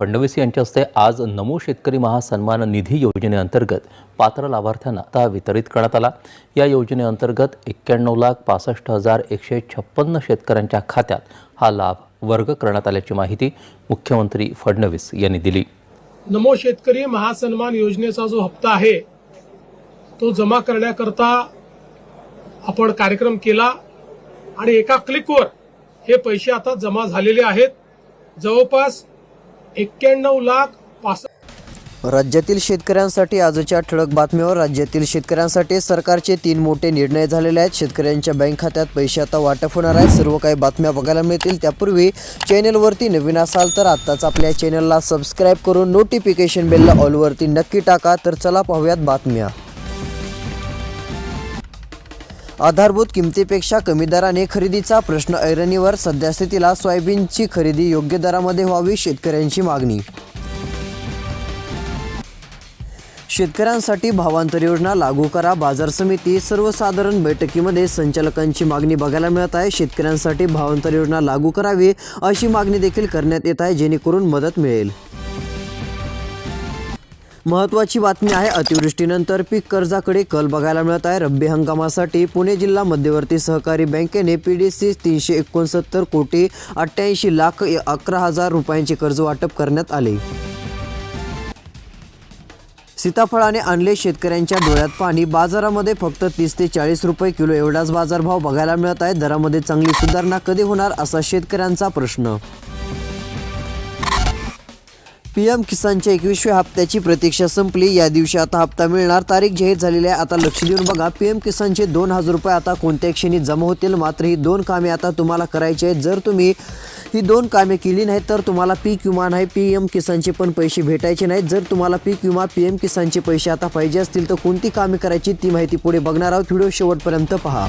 फडणवीस यांच्या हस्ते आज नमो शेतकरी महासन्मान निधी योजनेअंतर्गत पात्र लाभार्थ्यांना आता वितरित करण्यात आला. या योजनेअंतर्गत एक्क्याण्णव लाख पासष्ट हजार एकशे छप्पन्न शेतकऱ्यांच्या खात्यात हा लाभ वर्ग करण्यात आल्याची माहिती मुख्यमंत्री फडणवीस यांनी दिली. नमो शेतकरी महासन्मान योजनेचा जो हप्ता आहे तो जमा करण्याकरता आपण कार्यक्रम केला आणि एका क्लिकवर हे पैसे आता जमा झालेले आहेत. जवळपास एक्क्याण्णव लाख पास राज्यातील शेतकऱ्यांसाठी आजच्या ठळक बातमीवर राज्यातील शेतकऱ्यांसाठी सरकारचे तीन मोठे निर्णय झालेले आहेत. शेतकऱ्यांच्या बँक खात्यात पैसे आता वाटप होणार आहेत. सर्व काही बातम्या बघायला मिळतील. त्यापूर्वी चॅनेलवरती नवीन असाल तर आत्ताच आपल्या चॅनलला सबस्क्राईब करून नोटिफिकेशन बेलला ऑलवरती नक्की टाका. तर चला पाहूयात बातम्या. आधारभूत किमतीपेक्षा कमी दराने खरेदीचा प्रश्न ऐरणीवर सध्यास्थितीला सोयाबीनची खरेदी योग्य दरामध्ये व्हावी शेतकऱ्यांची मागणी. शेतकऱ्यांसाठी भावांतर योजना लागू करा. बाजार समिती सर्वसाधारण बैठकीमध्ये संचालकांची मागणी बघायला मिळत आहे. शेतकऱ्यांसाठी भावांतर योजना लागू करावी अशी मागणी देखील करण्यात येत आहे जेणेकरून मदत मिळेल. महत्त्वाची बातमी आहे. अतिवृष्टीनंतर पीक कर्जाकडे कल बघायला मिळत आहे. रब्बी हंगामासाठी पुणे जिल्हा मध्यवर्ती सहकारी बँकेने पी डी सी तीनशे एकोणसत्तर कोटी अठ्ठ्याऐंशी लाख अकरा हजार रुपयांचे कर्ज वाटप करण्यात आले. सीताफळाने आणले शेतकऱ्यांच्या डोळ्यात पाणी. बाजारामध्ये फक्त तीस ते चाळीस रुपये किलो एवढाच बाजारभाव बघायला मिळत आहे. दरामध्ये चांगली सुधारणा कधी होणार असा शेतकऱ्यांचा प्रश्न. पीएम किसानच्या एकवीसव्या हप्त्याची प्रतीक्षा संपली. या दिवशी आता हप्ता मिळणार. तारीख जाहीर झालेली आहे. आता लक्ष देऊन बघा. पीएम किसानचे दोन हजार रुपये आता कोणत्या क्षणी जमा होतील. मात्र ही दोन कामे आता तुम्हाला करायची आहेत. जर तुम्ही ही दोन कामे केली नाहीत तर तुम्हाला पीक विमा नाही. पी एम किसानचे पण पैसे भेटायचे नाहीत. जर तुम्हाला पीक विमा पी एम किसानचे पैसे आता पाहिजे असतील तर कोणती कामे करायची ती माहिती पुढे बघणार आहोत. व्हिडिओ शेवटपर्यंत पहा.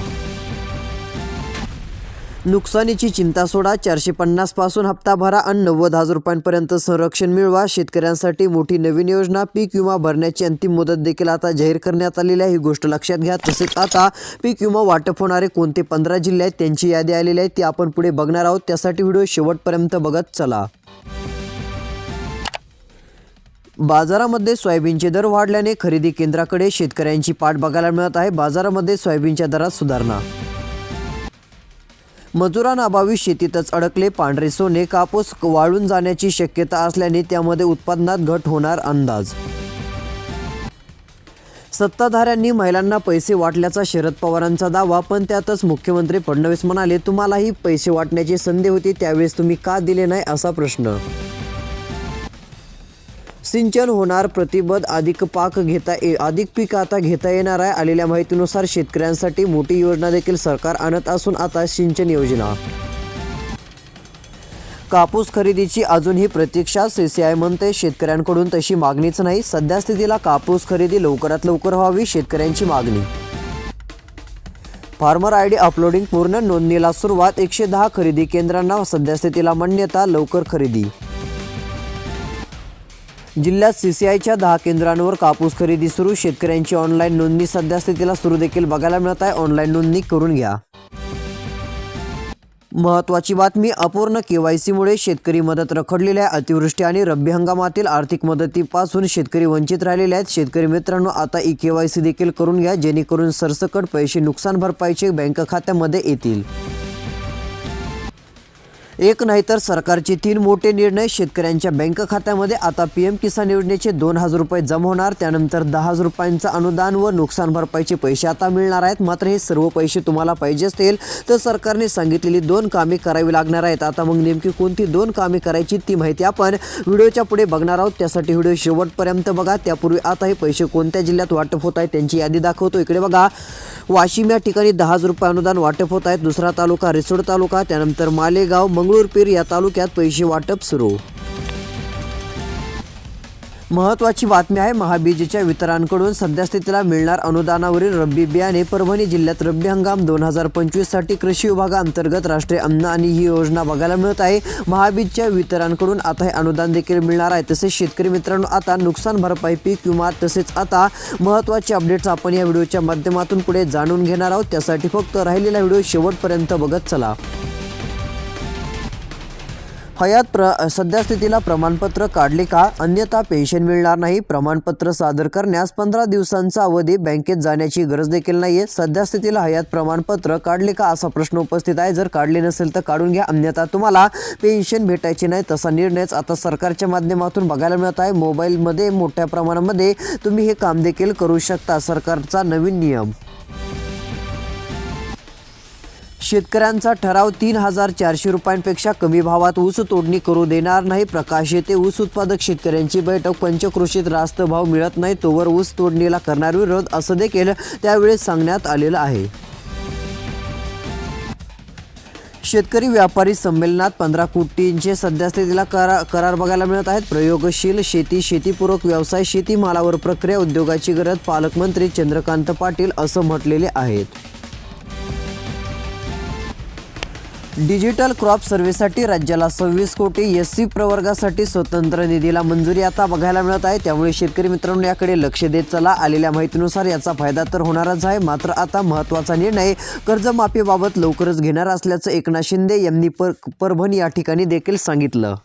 नुकसानीची चिंता सोडा चारशे पन्नासपासून हप्ता भरा आणि नव्वद हजार रुपयांपर्यंत संरक्षण मिळवा. शेतकऱ्यांसाठी मोठी नवीन योजना पीक विमा भरण्याची अंतिम मुदत देखील आता जाहीर करण्यात आलेली आहे. ही गोष्ट लक्षात घ्या. तसेच आता पीक विमा वाटप होणारे कोणते पंधरा जिल्हे आहेत त्यांची यादी आलेली आहे ती आपण पुढे बघणार आहोत. त्यासाठी व्हिडिओ शेवटपर्यंत बघत चला. बाजारामध्ये सोयाबीनचे दर वाढल्याने खरेदी केंद्राकडे शेतकऱ्यांची पाठ बघायला मिळत आहे. बाजारामध्ये सोयाबीनच्या दरात सुधारणा मजुरांअभावी शेतीतच अडकले. पांढरे सोने कापूस वाळून जाण्याची शक्यता असल्याने त्यामध्ये उत्पादनात घट होणार अंदाज. सत्ताधाऱ्यांनी महिलांना पैसे वाटल्याचा शरद पवारांचा दावा पण त्यातच मुख्यमंत्री फडणवीस म्हणाले तुम्हालाही पैसे वाटण्याची संधी होती त्यावेळेस तुम्ही का दिले नाही? असा प्रश्न. सिंचन होणार प्रतिबद्ध अधिक पाक घेता ये अधिक पीक आता घेता येणार आहे. आलेल्या माहितीनुसार शेतकऱ्यांसाठी मोठी योजना देखील सरकार आणत असून आता सिंचन योजना. कापूस खरेदीची अजूनही प्रतीक्षा सीसीआय म्हणते शेतकऱ्यांकडून तशी मागणीच नाही. सध्या स्थितीला कापूस खरेदी लवकरात लवकर व्हावी शेतकऱ्यांची मागणी. फार्मर आय डी अपलोडिंग पूर्ण नोंदणीला सुरुवात एकशे दहा खरेदी केंद्रांना सध्यास्थितीला मान्यता लवकर खरेदी. जिल्ह्यात सीसीआयच्या दहा केंद्रांवर कापूस खरेदी सुरू. शेतकऱ्यांची ऑनलाईन नोंदणी सध्या स्थितीला सुरू देखील बघायला मिळत आहे. ऑनलाईन नोंदणी करून घ्या. महत्त्वाची बातमी अपूर्ण केवायसीमुळे शेतकरी मदत रखडलेल्या आहे. अतिवृष्टी आणि रब्बी हंगामातील आर्थिक मदतीपासून शेतकरी वंचित राहिलेले आहेत. शेतकरी मित्रांनो आता ई केवायसी देखील करून घ्या जेणेकरून सरसकट पैसे नुकसान भरपाईचे बँक खात्यामध्ये येतील. एक नाही तर सरकारचे तीन मोठे निर्णय शेतकऱ्यांच्या बँक खात्यामध्ये. आता पी एम किसान योजनेचे दोन हजार रुपये जमा होणार त्यानंतर दहा हजार रुपयांचं अनुदान व नुकसान भरपाईचे पैसे आता मिळणार आहेत. मात्र हे सर्व पैसे तुम्हाला पाहिजे असतील तर सरकारने सांगितलेली दोन कामे करावी लागणार आहेत. आता मग नेमकी कोणती दोन कामे करायची ती माहिती आपण व्हिडिओच्या पुढे बघणार आहोत. त्यासाठी व्हिडिओ शेवटपर्यंत बघा. त्यापूर्वी आता हे पैसे कोणत्या जिल्ह्यात वाटप होत आहेत त्यांची यादी दाखवतो. इकडे बघा. वाशिम या ठिकाणी दहा हजार रुपये अनुदान वाटप होत आहेत दुसरा तालुका रिसोड तालुका त्यानंतर मालेगाव मंगळूरपीर या तालुक्यात पैसे वाटप सुरू. महत्त्वाची बातमी आहे महाबीजच्या वितरांकडून सध्या स्थितीला मिळणार अनुदानावरील रब्बी बियाणे. परभणी जिल्ह्यात रब्बी हंगाम दोन हजार पंचवीससाठी कृषी विभागाअंतर्गत राष्ट्रीय अन्न आणि ही योजना बघायला मिळत आहे. महाबीजच्या वितरांकडून आता हे अनुदान देखील मिळणार आहे. तसेच शेतकरी मित्रांनो आता नुकसान भरपाई पीक विमा तसेच आता महत्त्वाचे अपडेट्स आपण या व्हिडिओच्या माध्यमातून पुढे जाणून घेणार आहोत. त्यासाठी फक्त राहिलेला व्हिडिओ शेवटपर्यंत बघत चला. हयात प्र सद्यस्थितीला प्रमाणपत्र काढले का? अन्यथा पेन्शन मिळणार नाही. प्रमाणपत्र सादर करण्यास पंधरा दिवसांचा अवधी बँकेत जाण्याची गरज देखील नाहीये. सद्यस्थितीला हयात प्रमाणपत्र काढले का? असा प्रश्न उपस्थित आहे. जर काढले नसेल तर काढून घ्या. अन्यथा तुम्हाला पेन्शन भेटायची नाही तसा निर्णयच आता सरकारच्या माध्यमातून बघायला मिळत आहे. मोबाईलमध्ये मोठ्या प्रमाणामध्ये तुम्ही हे काम देखील करू शकता. सरकारचा नवीन नियम. शेतकऱ्यांचा ठराव तीन हजार चारशे रुपयांपेक्षा कमी भावात ऊस तोडणी करू देणार नाही. प्रकाश येथे ऊस उत्पादक शेतकऱ्यांची बैठक. पंचकृषीत रास्त भाव मिळत नाही तोवर ऊस तोडणीला करणार विरोध असं देखील त्यावेळी सांगण्यात आलेलं आहे. शेतकरी व्यापारी संमेलनात पंधरा कोटींचे सध्यास्थितीला करा करार बघायला मिळत आहेत. प्रयोगशील शेती शेतीपूरक व्यवसाय शेतीमालावर प्रक्रिया उद्योगाची गरज पालकमंत्री चंद्रकांत पाटील असं म्हटलेले आहेत. डिजिटल क्रॉप सर्व्हिससाठी राज्याला सव्वीस कोटी एस सी प्रवर्गासाठी स्वतंत्र निधीला मंजुरी आता बघायला मिळत आहे. त्यामुळे शेतकरी मित्रांनो याकडे लक्ष देत चला. आलेल्या माहितीनुसार याचा फायदा तर होणारच आहे. मात्र आता महत्त्वाचा निर्णय कर्जमाफीबाबत लवकरच घेणार असल्याचं एकनाथ शिंदे यांनी पर परभणी या ठिकाणी देखील सांगितलं.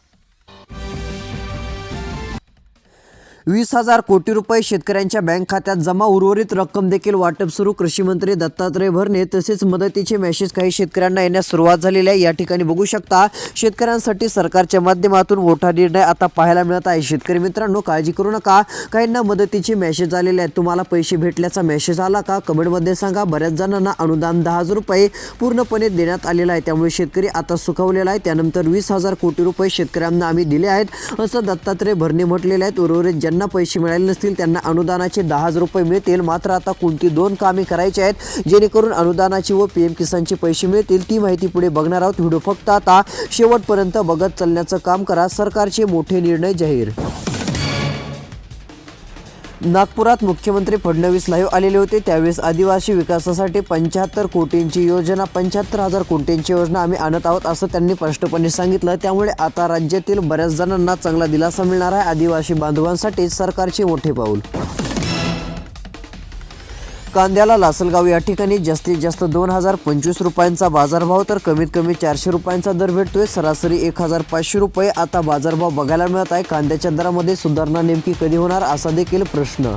वीस हजार कोटी रुपये शेतकऱ्यांच्या बँक खात्यात जमा उर्वरित रक्कम देखील वाटप सुरू कृषीमंत्री दत्तात्रय भरणे तसेच मदतीचे मेसेज काही शेतकऱ्यांना येण्यास सुरुवात झालेली आहे. या ठिकाणी बघू शकता शेतकऱ्यांसाठी सरकारच्या माध्यमातून मोठा निर्णय आता पाहायला मिळत आहे. शेतकरी मित्रांनो काळजी करू नका. काहींना मदतीचे मेसेज आलेले आहेत तुम्हाला पैसे भेटल्याचा मेसेज आला का? कमेंटमध्ये सांगा. बऱ्याच जणांना अनुदान दहा हजार रुपये पूर्णपणे देण्यात आलेलं आहे. त्यामुळे शेतकरी आता सुखावलेला आहे. त्यानंतर वीस हजार कोटी रुपये शेतकऱ्यांना आम्ही दिले आहेत. असं दत्तात्रय भरणे म्हटलेले आहेत. उर्वरित ज्यांना पैसे मिळाले नसतील त्यांना अनुदानाचे दहा हजार रुपये मिळतील. मात्र आता कोणती दोन कामे करायची आहेत जेणेकरून अनुदानाची व पीएम किसानचे पैसे मिळतील ती माहिती पुढे बघणार आहोत. व्हिडिओ फक्त आता शेवटपर्यंत बघत चालण्याचं काम करा. सरकारचे मोठे निर्णय जाहीर. नागपुरात मुख्यमंत्री फडणवीस लाईव्ह आलेले होते. त्यावेळेस आदिवासी विकासासाठी पंच्याहत्तर कोटींची योजना पंच्याहत्तर हजार कोटींची योजना आम्ही आणत आहोत असं त्यांनी स्पष्टपणे सांगितलं. त्यामुळे आता राज्यातील बऱ्याच जणांना चांगला दिलासा मिळणार आहे. आदिवासी बांधवांसाठी सरकारचे मोठे पाऊल. कांद्याला लासलगाव या ठिकाणी जास्तीत जास्त दोन हजार पंचवीस रुपयांचा बाजारभाव तर कमीत कमी चारशे रुपयांचा दर भेटतोय. सरासरी एक हजार पाचशे रुपये आता बाजारभाव बघायला मिळत आहे. कांद्याच्या दरामध्ये सुधारणा नेमकी कधी होणार असा देखील प्रश्न.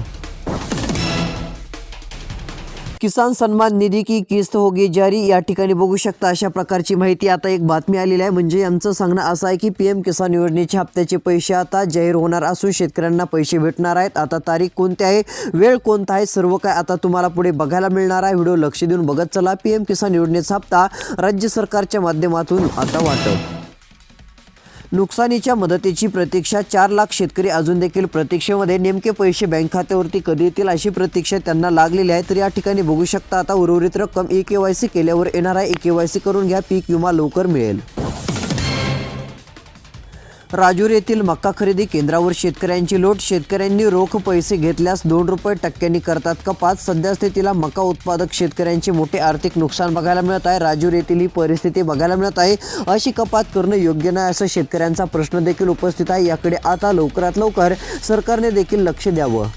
किसान सन्मान निधी की किस्त होगी जारी? या ठिकाणी बघू शकता अशा प्रकारची माहिती. आता एक बातमी आलेली आहे. म्हणजे यांचं सांगणं असं आहे की पी एम किसान योजनेचे हप्त्याचे पैसे आता जाहीर होणार असून शेतकऱ्यांना पैसे भेटणार आहेत. आता तारीख कोणती आहे? वेळ कोणता आहे? सर्व काय आता तुम्हाला पुढे बघायला मिळणार आहे. व्हिडिओ लक्ष देऊन बघत चला. पी एम किसान योजनेचा हप्ता राज्य सरकारच्या माध्यमातून आता वाटप. नुकसानीच्या मदतीची प्रतीक्षा चार लाख शेतकरी अजून देखील प्रतीक्षेमध्ये. नेमके पैसे बँक खात्यावरती कधी येतील अशी प्रतीक्षा त्यांना लागलेली आहे. तर या ठिकाणी बघू शकता आता उर्वरित रक्कम ई के वाय सी केल्यावर येणार आहे ई के वाय सी करून घ्या. पीक विमा लवकर मिळेल. राजूर येथील मक्का खरेदी केंद्रावर शेतकऱ्यांची लोट. शेतकऱ्यांनी रोख पैसे घेतल्यास दोन रुपये टक्क्यांनी करतात कपात सध्या स्थितीला मका उत्पादक शेतकऱ्यांचे मोठे आर्थिक नुकसान बघायला मिळत आहे. राजूर येथील ही परिस्थिती बघायला मिळत आहे. अशी कपात करणं योग्य नाही असं शेतकऱ्यांचा प्रश्न देखील उपस्थित आहे. याकडे आता लवकरात लवकर सरकारने देखील लक्ष द्यावं.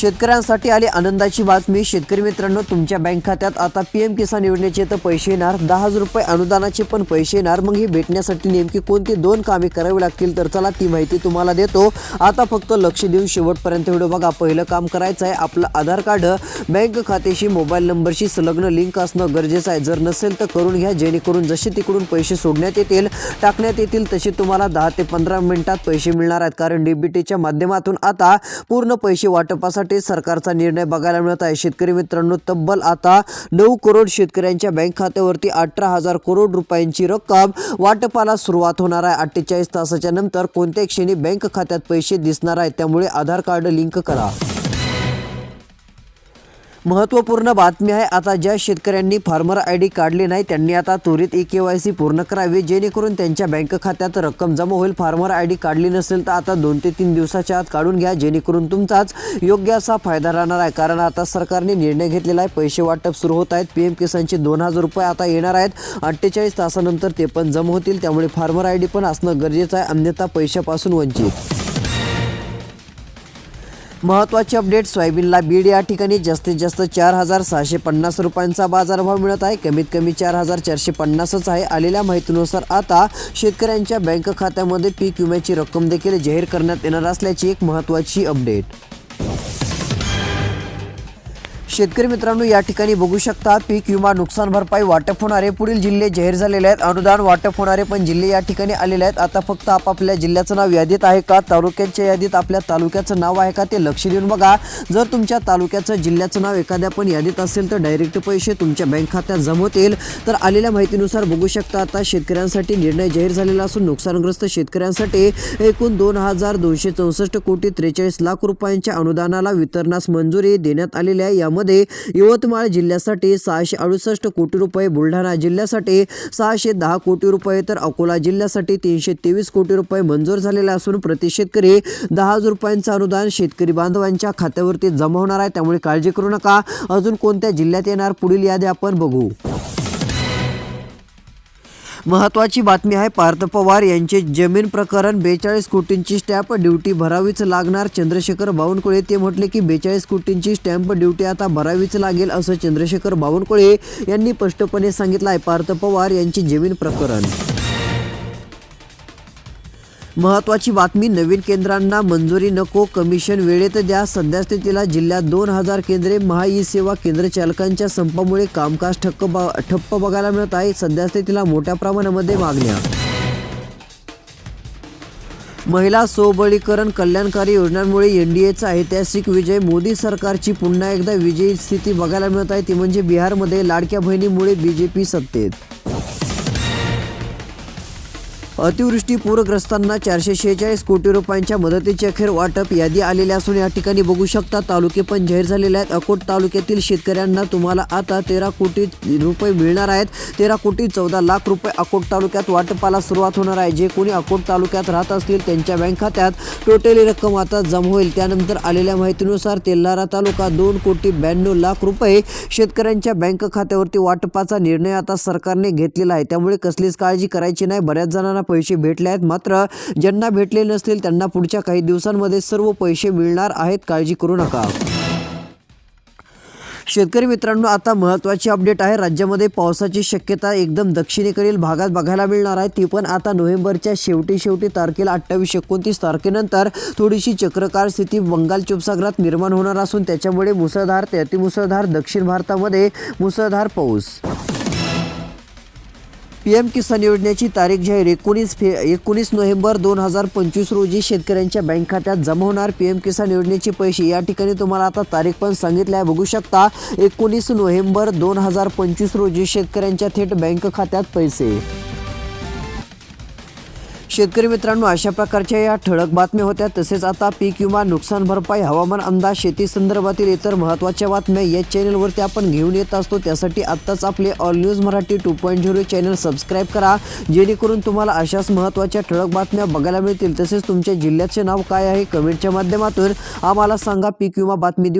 शेतकऱ्यांसाठी आली आनंदाची बातमी. शेतकरी मित्रांनो तुमच्या बँक खात्यात आता पी एम किसान योजनेचे तर पैसे येणार. दहा हजार रुपये अनुदानाचे पण पैसे येणार. मग हे भेटण्यासाठी नेमकी कोणती दोन कामे करावी लागतील? तर चला ती माहिती तुम्हाला देतो. आता फक्त लक्ष देऊन शेवटपर्यंत व्हिडिओ बघा. पहिलं काम करायचं आहे आपलं आधार कार्ड. बँक खात्याशी मोबाईल नंबरशी संलग्न लिंक असणं गरजेचं आहे. जर नसेल तर करून घ्या. जेणेकरून जसे तिकडून पैसे सोडण्यात येतील टाकण्यात येतील तसे तुम्हाला दहा ते पंधरा मिनिटात पैसे मिळणार आहेत. कारण डीबीटीच्या माध्यमातून आता पूर्ण पैसे वाटपासाठी सरकारचा निर्णय बघायला मिळत आहे. शेतकरी मित्रांनो तब्बल आता नऊ करोड शेतकऱ्यांच्या बँक खात्यावरती अठरा हजार करोड रुपयांची रक्कम वाटपाला सुरुवात होणार आहे. अठ्ठेचाळीस तासाच्या नंतर कोणत्याही क्षणी बँक खात्यात पैसे दिसणार आहेत. त्यामुळे आधार कार्ड लिंक करा. महत्त्वपूर्ण बातमी आहे. आता ज्या शेतकऱ्यांनी फार्मर आय डी काढले नाही त्यांनी आता त्वरित ई के वाय सी पूर्ण करावी. जेणेकरून त्यांच्या बँक खात्यात रक्कम जमा होईल. फार्मर आय डी काढली नसेल तर आता दोन ते तीन दिवसाच्या आत काढून घ्या. जेणेकरून तुमचाच योग्य असा फायदा राहणार आहे. कारण आता सरकारने निर्णय घेतलेला आहे. पैसे वाटप सुरू होत आहेत. पी एम किसानचे दोन हजार रुपये आता येणार आहेत. अठ्ठेचाळीस तासानंतर ते पण जमा होतील. त्यामुळे फार्मर आय डी पण असणं गरजेचं आहे. अन्यथा पैशापासून वंचित. महत्त्वाचे अपडेट सोयाबीनला बीड या ठिकाणी जास्तीत जास्त चार हजार सहाशे पन्नास रुपयांचा बाजारभाव मिळत आहे. कमीत कमी चार हजार चारशे पन्नासच आहे. आलेल्या माहितीनुसार आता शेतकऱ्यांच्या बँक खात्यामध्ये पीक विम्याची रक्कम देखील जाहीर करण्यात येणार असल्याची एक महत्त्वाची अपडेट. शेतकरी मित्रांनो या ठिकाणी बघू शकता पीक विमा नुकसान भरपाई वाटप होणारे पुढील जिल्हे जाहीर झालेले आहेत. अनुदान वाटप होणारे पण जिल्हे या ठिकाणी आलेले आहेत. आता फक्त आपापल्या जिल्ह्याचं नाव यादीत आहे का? तालुक्यांच्या यादीत आपल्या तालुक्याचं नाव आहे का? ते लक्ष देऊन बघा. जर तुमच्या तालुक्याचं जिल्ह्याचं नाव एखाद्या पण यादीत असेल तर डायरेक्ट पैसे तुमच्या बँक खात्यात जमा तर आलेल्या माहितीनुसार बघू शकता आता शेतकऱ्यांसाठी निर्णय जाहीर झालेला असून नुकसानग्रस्त शेतकऱ्यांसाठी एकूण दोन हजार दोनशे चौसष्ट कोटी त्रेचाळीस लाख रुपयांच्या अनुदानाला वितरणास मंजुरी देण्यात आलेली आहे. यामध्ये यवतमाळ जिल्ह्यासाठी सहाशे अडुसष्ट कोटी रुपये बुलढाणा जिल्ह्यासाठी सहाशे दहा कोटी रुपये तर अकोला जिल्ह्यासाठी तीनशे तेवीस कोटी रुपये मंजूर झालेले असून प्रति शेतकरी दहा हजार रुपयांचं अनुदान शेतकरी बांधवांच्या खात्यावरती जमा होणार आहे. त्यामुळे काळजी करू नका. अजून कोणत्या जिल्ह्यात येणार पुढील यादी आपण बघू. महत्त्वाची बातमी आहे पार्थ पवार यांचे जमीन प्रकरण बेचाळीस कोटींची स्टॅम्प ड्युटी भरावीच लागणार चंद्रशेखर बावनकुळे ते म्हटले की बेचाळीस कोटींची स्टॅम्प ड्युटी आता भरावीच लागेल असं चंद्रशेखर बावनकुळे यांनी स्पष्टपणे सांगितलं आहे पार्थ पवार यांची जमीन प्रकरण महत्त्वाची बातमी नवीन केंद्रांना मंजुरी नको कमिशन वेळेत द्या. सध्यास्थितीला जिल्ह्यात दोन हजार केंद्रे महा ई सेवा केंद्र चालकांच्या संपामुळे कामकाज ठक्क ठप्प बघायला मिळत आहे. सध्यास्थितीला मोठ्या प्रमाणामध्ये मागण्या. महिला सोबळीकरण कल्याणकारी योजनांमुळे एनडीएचा ऐतिहासिक विजय. मोदी सरकारची पुन्हा एकदा विजयी स्थिती बघायला मिळत आहे. ती म्हणजे बिहारमध्ये लाडक्या बहिणीमुळे बीजेपी सत्तेत. अतिवृष्टी पूरग्रस्तांना चारशे शेहेचाळीस कोटी रुपयांच्या मदतीचे अखेर वाटप. यादी आलेली असून या ठिकाणी बघू शकता तालुके पण जाहीर झालेले आहेत. अकोट तालुक्यातील शेतकऱ्यांना तुम्हाला आता तेरा कोटी रुपये मिळणार आहेत. तेरा कोटी चौदा लाख रुपये अकोट तालुक्यात वाटपाला सुरुवात होणार आहे. जे कोणी अकोट तालुक्यात राहत असतील त्यांच्या बँक खात्यात टोटली रक्कम आता जमा होईल. त्यानंतर आलेल्या माहितीनुसार तेल्लारा तालुका दोन कोटी ब्याण्णव लाख रुपये. शेतकऱ्यांच्या बँक खात्यावरती वाटपाचा निर्णय आता सरकारने घेतलेला आहे. त्यामुळे कसलीच काळजी करायची नाही. बऱ्याच जणांना पैसे भेटले आहेत मात्र ज्यांना भेटले नसतील त्यांना पुढच्या काही दिवसांमध्ये सर्व पैसे मिळणार आहेत. काळजी करू नका. शेतकरी मित्रांनो आता महत्त्वाची अपडेट आहे. राज्यामध्ये पावसाची शक्यता एकदम दक्षिणेकडील भागात बघायला मिळणार आहे. ती पण आता नोव्हेंबरच्या शेवटी शेवटी तारखेला अठ्ठावीस एकोणतीस तारखेनंतर थोडीशी चक्रकार स्थिती बंगाल उपसागरात निर्माण होणार असून त्याच्यामुळे मुसळधार ते अतिमुसळधार दक्षिण भारतामध्ये मुसळधार पाऊस. पी एम किसान योजनेची तारीख जाहीर एकोणीस फे एकोणीस नोव्हेंबर दोन हजार पंचवीस रोजी शेतकऱ्यांच्या बँक खात्यात जमा होणार पी एम किसान योजनेचे पैसे. या ठिकाणी तुम्हाला आता तारीख पण सांगितली आहे. बघू शकता एकोणीस नोव्हेंबर दोन हजार पंचवीस रोजी शेतकऱ्यांच्या थेट बँक खात्यात पैसे. शेतकरी मित्रांनो अशा प्रकारच्या या ठळक बातम्या होत्या. तसेच आता पीक विमा नुकसान भरपाई हवामान अंदाज शेती संदर्भातील इतर महत्त्वाच्या बातम्या या चॅनलवरती आपण घेऊन येत असतो. त्यासाठी आत्ताच आपले all news Marathi two point zero channel subscribe करा. जेणेकरून तुम्हाला अशाच महत्त्वाच्या ठळक बातम्या बघायला मिळतील. तसेच तुमच्या जिल्ह्याचे नाव काय आहे कमेंटच्या माध्यमातून आम्हाला सांगा. पीक विमा बातमी देऊ